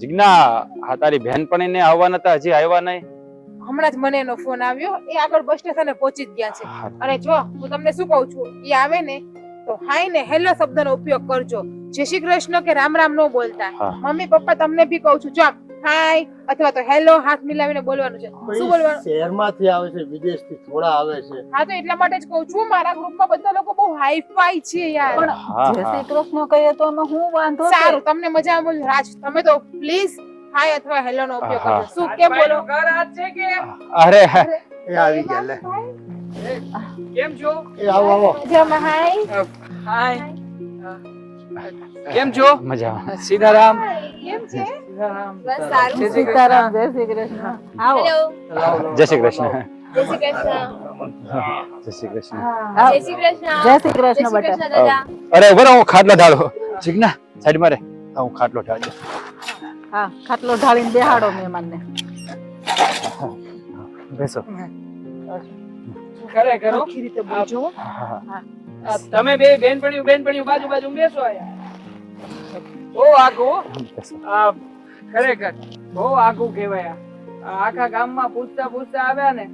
જીજ્ઞા આ તારી બહેનપણીને આવવા નતા હજી આવ્યા નહીં? હમણાં જ મને એનો ફોન આવ્યો એ આગળ બસ સ્ટેશને પહોંચી જ ગયા છે. અને જો હું તમને શું કહું છું એ આવે ને તો હાય ને હેલો શબ્દનો ઉપયોગ કરજો. જય શ્રી કૃષ્ણ કે રામ રામ નો બોલતા. મમ્મી પપ્પા તમને બી કહું છું જો હાય અથવા તો હેલો હાથ મિલાવીને બોલવાનું છે. શું બોલવાનું? શહેરમાંથી આવે છે વિદેશથી થોડા આવે છે. હા તો એટલા માટે જ કહું છું મારા ગ્રુપમાં બધા લોકો બહુ હાઈફાઈ છે યાર. પણ જય. શ્રી કૃષ્ણ કહીએ તો અમે હું વાંધો સારું તમને મજા આવે રાજ તમે તો પ્લીઝ હાય અથવા હેલો નો ઉપયોગ કરો શું કેમ બોલો? અરે એ આવી ગયા લે. કેમ છો? એ આવો આવો. મજામાં હાય હાય કેમ છો? મજામાં. સીતારામ. કેમ છે? જય શ્રી સીતારામ જય શ્રી કૃષ્ણ. આવો. જય શ્રી કૃષ્ણ. જય શ્રી કૃષ્ણ. જય શ્રી કૃષ્ણ. જય શ્રી કૃષ્ણ. જય શ્રી કૃષ્ણ બટા. અરે ઊભો હું ખાટલો ઢાળો. જીગના સાઈડ મારે. હા, હું ખાટલો ઢાળજો હા ખાટલો ઢાળીને બેહાડો મહેમાનને. બેસો. કરે કરો રીતે બોલજો તમે બે બેન બેનપણીઓ બાજુ બાજુ બેસો આયા ઓ આગો. આ ખરેખર બહુ આગું કહેવાય આખા ગામમાં પૂછતા પૂછતા આવ્યા ને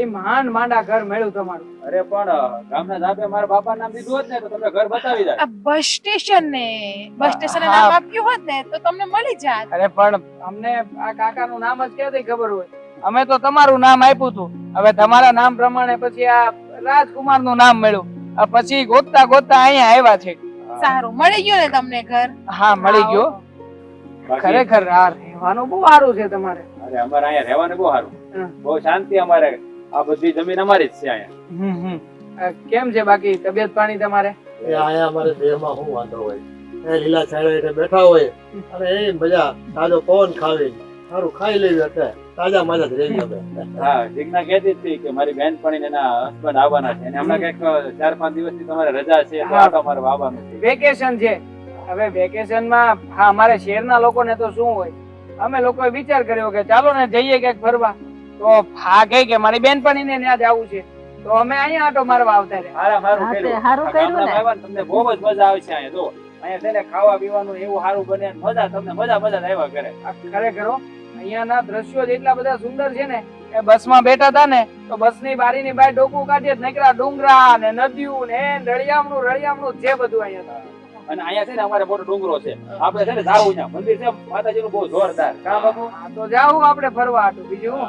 એ મહાન માંડા ઘર મળ્યું તમારું. અરે પણ ગામના ધાબે મારા બાપા નામ દીધું હોત ને તો તમને ઘર બતાવી જાય બસ સ્ટેશન ને બસ સ્ટેશન નામ આપ્યું હોત ને તો તમને મળી જાત. અરે પણ અમને આ કાકાનું નામ જ ક્યાંથી ખબર હોય? અમે તો તમારું નામ આપ્યું હતું. હવે તમારા નામ પ્રમાણે પછી આ રાજકુમારનું નામ મળ્યું. આ પછી ગોતતા ગોતતા અહીંયા આવ્યા છે. સારું મળી ગયું ને તમને ઘર? હા મળી ગયો. ખરેખર આ રહેવાનું બહુ સારું છે તમારે. અરે અમારે અહીંયા રહેવાનું બહુ સારું. બહુ શાંતિ અમારે. આ બધી જમીન અમારી જ છે અહીંયા. કેમ છે બાકી? તબિયત પાણી તમારે? એ આયા અમારે દેહમાં શું વાંધો હોય? એ લીલા બેઠા હોય. અને એ મજા. તાજો પવન ખાવી. સારું ખાઈ લેવી એટલે તાજા માજા જ રહી અમે હા જીજ્ઞા કહેતી જ હતી કે મારી બેન પણ એના હસબન્ડ આવવાના છે. અને હમણાં કંઈક ચાર પાંચ દિવસથી તમારે રજા છે તો હા. આટો મારવા આવવાનું છે. વેકેશન છે. હવે વેકેશનમાં હા અમારે શહેરના લોકોને તો શું હોય? અમે લોકોએ વિચાર કર્યો કે ચાલો ને જઈએ ક્યાંક ફરવા. તો હા કહે કે મારી બેનપણીને ત્યાં જવું છે. તો અમે અહીંયા આટો મારવા આવતા રહ્યા. હારા. હારું કર્યું. તમને બહુ જ મજા આવે છે અહીંયા જો. અહીંયા છે ને ખાવા પીવાનું એવું સારું બને મજા તમને મજા મજા આવ્યા કરે. ખરેખર અહીંયાના દ્રશ્યો જ એટલા બધા સુંદર છે ને એ બસમાં બેઠા હતા ને તો બસની બારીની બહાર ડોકું કાઢીએ નીકળ્યા ડુંગરા ને નદીઓ ને રળિયામણું રળિયામણું જે બધું અહીંયા અને અહીંયા છે ને અમારે મોટો ડુંગરો છે. આપણે છે ને જાવું ત્યાં મંદિર છે માતાજીનું બહુ જોરદાર. કા બાપુ? તો જાવું આપણે ફરવા હતું બીજું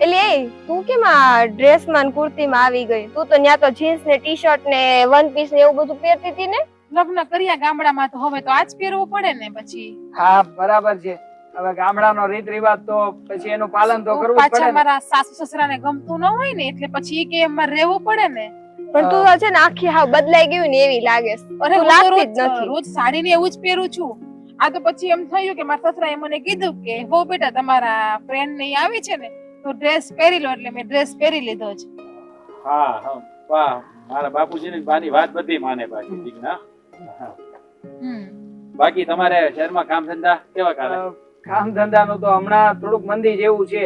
એટલે એ તું કેમ આ ડ્રેસમાં કુર્તી માં આવી ગઈ? તું તો ન્યા તો જીન્સ ને ટી શર્ટ ને વન પીસ ને એવું બધું પહેરતી હતી ને? લગ્ન કર્યા ગામડામાં તો હવે તો આજ પહેરવું પડે ને પછી. હા બરાબર છે. હવે ગામડાનો રીત રિવાજ તો પછી એનું પાલન તો કરવું પડે પાછા મારા સાસુ સસરાને ગમતું ન હોય ને એટલે પછી કે એમાં રહેવું પડે ને. પણ તું છે ને આખી હાવ બદલાઈ ગયું ને એવી લાગે અરે હું લાગતી જ નથી. રોજ સાડી ને એવું જ પહેરું છું. આ તો પછી એમ થયું કે મારા સસરાએ મને કીધું કે બહુ બેટા તમારા ફ્રેન્ડ ને આવી છે ને તો ડ્રેસ પહેરી લો એટલે મેં ડ્રેસ પહેરી લીધો છે. હા હા. વાહ. મારા બાપુજી ની બાની વાત બધી માને બાકી ઠીક ના હમ. બાકી તમારે શહેરમાં કામ ધંધા કેવા કરે કામ ધંધાનું તો હમણાં થોડુંક મંદી જેવું છે.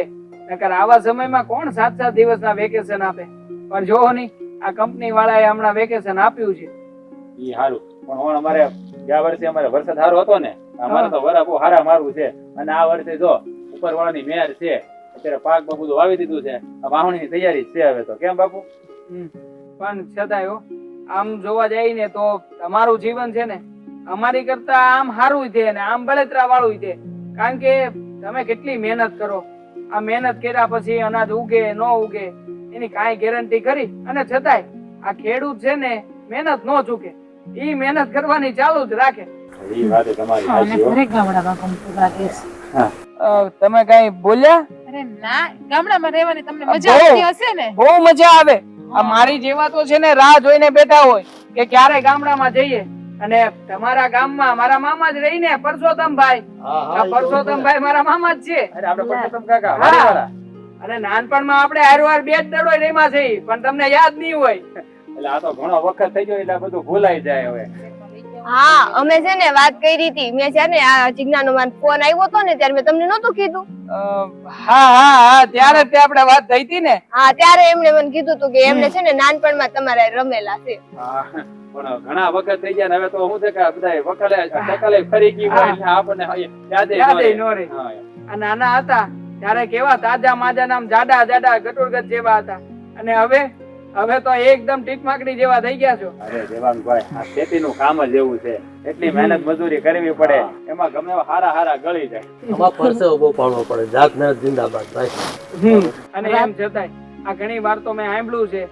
નકર આવા સમયમાં કોણ સાત સાત દિવસના વેકેશન આપે? પણ જોવો નહીં. આ કંપની વાળાએ હમણાં વેકેશન આપ્યું છે. ઈ હારું. પણ હોણ અમારે ગયા વર્ષે અમારે વરસાદ સારો હતો ને અમારે તો વરા બહુ હારા મારું છે. અને આ વર્ષે જો ઉપરવાળાની મેર છે અત્યારે પાકમાં બધું વાવી દીધું છે આ વાવણીની તૈયારી છે હવે તો. કેમ બાપુ? પણ છતાંય આમ જોવા જાય ને તો તમારું જીવન છે ને અમારી કરતા આમ સારું છે ને આમ બળતરા વાળું છે. કારણ કે તમે કેટલી મહેનત કરો. આ મહેનત કર્યા પછી અનાજ ઉગે ન ઉગે એની કાંઈ ગેરંટી કરી અને છતાંય આ ખેડૂત છે ને મહેનત ન ચૂકે. ઈ મહેનત કરવાની ચાલુ જ રાખે. ઈ વાત તમારી સાચી હો. ગામડામાં ગમતું લાગે છે તમે કઈ બોલ્યા? અરે ના ગામડામાં રહેવાની તમને મજા આવતી હશે ને? બહુ મજા આવે. આ મારી જેવા તો છે ને રાહ જોઈને બેઠા હોય કે ક્યારે ગામડામાં જઈએ. અને તમારા ગામમાં મારા મામા જ રહીને પરસોત્તમભાઈ. હા આ પરસોત્તમભાઈ મારા મામા જ છે. અરે આપણે પરસોત્તમ કાકા હા. વાડીવાળા. અને નાનપણમાં આપણે હારવાર બે જ દડો રેમાં છે પણ તમને યાદ નહીં હોય. એટલે આ તો ઘણો વખત થઈ ગયો એટલે બધું ભૂલાઈ જાય હવે. હા અમે છે ને વાત કરી હતી મેં છે ને આ જિજ્ઞાનો માં ફોન આવ્યો હતો ને ત્યારે મેં તમને નહોતું કીધું. હા હા હા ત્યારે તે આપણે વાત થઈ હતી ને. હા ત્યારે એમણે મને કીધું હતું કે એમને છે ને નાનપણમાં તમારે રમેલા છે. પણ ઘણા વખત થઈ ગયા હવે તો હું છે કે બધા વખલે ટકલે ફરી ગઈ હોય એટલે આપણને યાદ ન રહે. આ નાના હતા ત્યારે કેવા તાજા માજા નામ જાડા જાડા ગટુરગત જેવા હતા. અને હવે હવે તો એકદમ ટીકમાકડી જેવા થઈ ગયા છો. અરે દેવાંગભાઈ આ ખેતીનું કામ જ એવું છે. એટલી મહેનત મજૂરી કરવી પડે. એમાં ગમે હારા હારા ગળી જાય. આમાં પરસેવો બહુ પાડવો પડે. જાત ને જિંદાબાદ ભાઈ. અને એમ છતાંય આ ઘણી વાર તો મેં સાંભળ્યું છે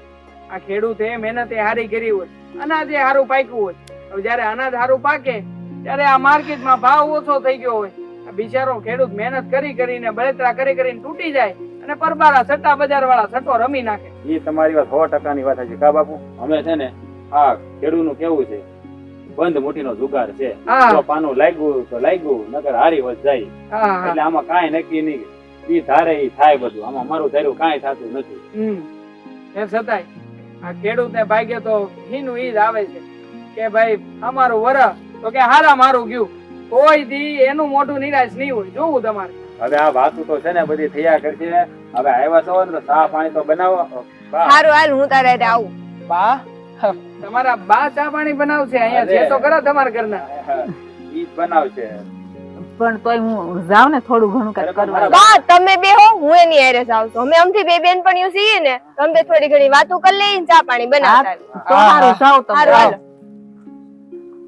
આ ખેડૂતે મહેનતે હારી કરી હોય. અનાજે હારું પાક્યું હોય. હવે જ્યારે અનાજ હારું પાકે ત્યારે આ માર્કેટમાં ભાવ ઓછો થઈ ગયો હોય. બિચારો ખેડૂત મહેનત કરી કરીને બળતરા કરી કરીને તૂટી જાય અને પરબારા સટ્ટા બજાર વાળા સટ્ટો રમી નાખે. એ તમારી વાત સો ટકાની વાત છે. કા બાપુ? અમે છે ને આ ખેડૂતનું કેવું છે? બંધ મુઠ્ઠીનો જુગાર છે. પાનું લાગ્યું તો લાગ્યું નગર હારી વધ જાય. એટલે આમાં કાંઈ નક્કી નહીં. ઈ ધારે ઈ થાય બધું. આમાં મારું ધાર્યું કાંઈ થતું નથી. એ છતાંય આ ખેડૂતને ભાગ્ય તો હીનું ઈ જ આવે છે કે ભાઈ અમારું વર તો કે હારા મારું ગયું. કોઈ દી એનું મોઢું નિરાશ નહીં હોય. જોવું તમારે. હવે આ વાતો તો છે ને બધી થયા કરશે. હવે આવ્યા છો ને તો ચા પાણી તો બનાવો. સારું હાલ હું તારે આવું. બા. તમારા બા ચા પાણી બનાવશે અહીંયા જે તો કરો તમારા ઘરના. ઈ બનાવશે. પણ તોય હું જાવ ને થોડું ઘણું કઈ કરવા. બા તમે બે હો હું એની હારે જાઉં છું. અમે અમથી બે બેન પણ છીએ ને તમે થોડી ઘણી વાતો કરી લઈ ચા પાણી બનાવતા. તો સારું જાવ તમે. સારું હાલો.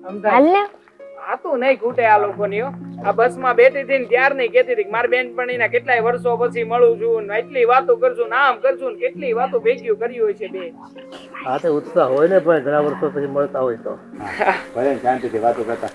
સમજાય. હાલ ને. આતું નહીં ખૂટે આ લોકોની આ બસમાં બેઠી હતી ત્યાર નહીં કેતી હતી કે મારી બેનપણીના કેટલાય વર્ષો પછી મળું છું ને એટલી વાતો કરશું ને આમ કરશું ને કેટલી વાતો ભેગી કરી હોય છે બે. આ તો ઉત્સાહ હોય ને ભાઈ ઘણા વર્ષો પછી મળતા હોય તો. ભલે શાંતિથી વાતો કરતા.